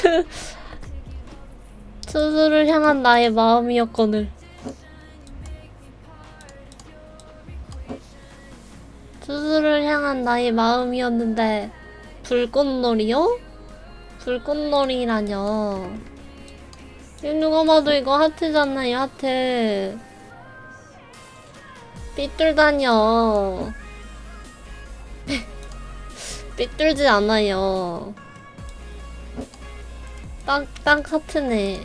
하트 스스를 향한 나의 마음이었거늘. 스스를 향한 나의 마음이었는데 불꽃놀이요? 불꽃놀이라뇨. 누가 봐도 이거 하트잖아요 하트. 삐뚤다녀 삐뚤지 않아요 딱, 딱 하트네